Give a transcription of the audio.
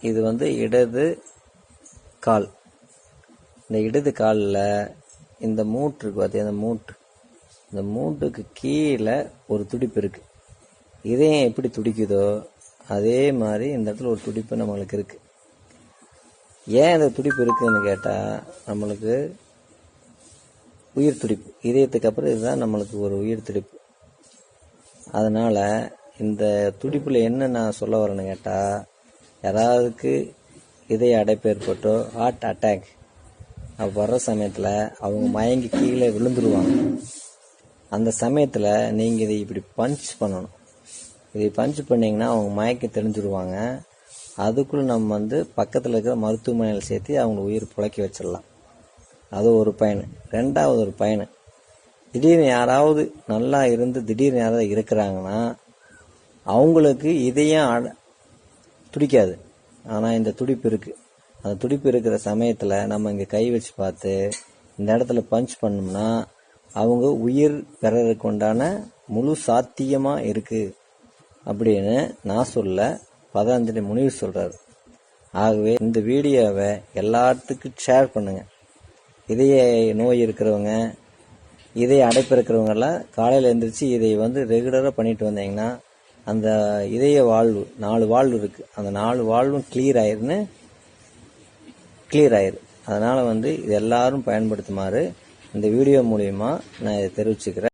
இது வந்து இடது கால். இந்த இடது காலில் இந்த மூட்டு இருக்கு பார்த்தீங்க இந்த மூட்டு. இந்த மூட்டுக்கு கீழே ஒரு துடிப்பு இருக்கு. இதயம் எப்படி துடிக்குதோ அதே மாதிரி இந்த இடத்துல ஒரு துடிப்பு நம்மளுக்கு இருக்கு. ஏன் இந்த துடிப்பு இருக்குன்னு கேட்டால் நம்மளுக்கு உயிர் துடிப்பு. இதயத்துக்கு அப்புறம் இதுதான் நம்மளுக்கு ஒரு உயிர் துடிப்பு. அதனால் இந்த துடிப்பில் என்ன நான் சொல்ல வரேன்னு கேட்டால் யாராவதுக்கு இதய அடைப்பு ஏற்பட்டோ ஹார்ட் அட்டாக் வர்ற சமயத்தில் அவங்க மயங்கி கீழே விழுந்துருவாங்க. அந்த சமயத்தில் நீங்கள் இதை இப்படி பஞ்ச் பண்ணணும். இதை பஞ்ச் பண்ணிங்கன்னா அவங்க மயக்க தெரிஞ்சிருவாங்க அதுக்குள்ளே நம்ம வந்து பக்கத்தில் இருக்கிற மருத்துவமனையில் சேர்த்து அவங்க உயிர் புழைக்க வச்சிடலாம். அது ஒரு பயன். ரெண்டாவது ஒரு பயன். திடீர்னு யாராவது நல்லா இருந்து திடீர்னு யாராவது இருக்கிறாங்கன்னா அவங்களுக்கு இதயம் அட- துடிக்காது. ஆனால் இந்த துடிப்பு இருக்கு. அந்த துடிப்பு இருக்கிற சமயத்தில் நம்ம இங்கே கை வச்சு பார்த்து இந்த இடத்துல பஞ்ச் பண்ணோம்னா அவங்க உயிர் பெறறதுக்கு உண்டான முழு சாத்தியமாக இருக்கு. அப்படின்னு நான் சொல்ல பதாஞ்சலி முனிவு சொல்றாரு. ஆகவே இந்த வீடியோவை எல்லாத்துக்கும் ஷேர் பண்ணுங்க. இதய நோய் இருக்கிறவங்க இதய அடைப்பு இருக்கிறவங்கெல்லாம் காலையில் எழுந்திரிச்சு இதை வந்து ரெகுலராக பண்ணிட்டு வந்தீங்கன்னா அந்த இதய வாழ்வு நாலு வாழ்வு இருக்கு. அந்த நாலு வாழ்வும் கிளியர் ஆயிருன்னு கிளியர் ஆயிரு. அதனால வந்து இது எல்லாரும் பயன்படுத்துமாறு இந்த வீடியோ மூலியமா நான் இதை தெரிவிச்சுக்கிறேன்.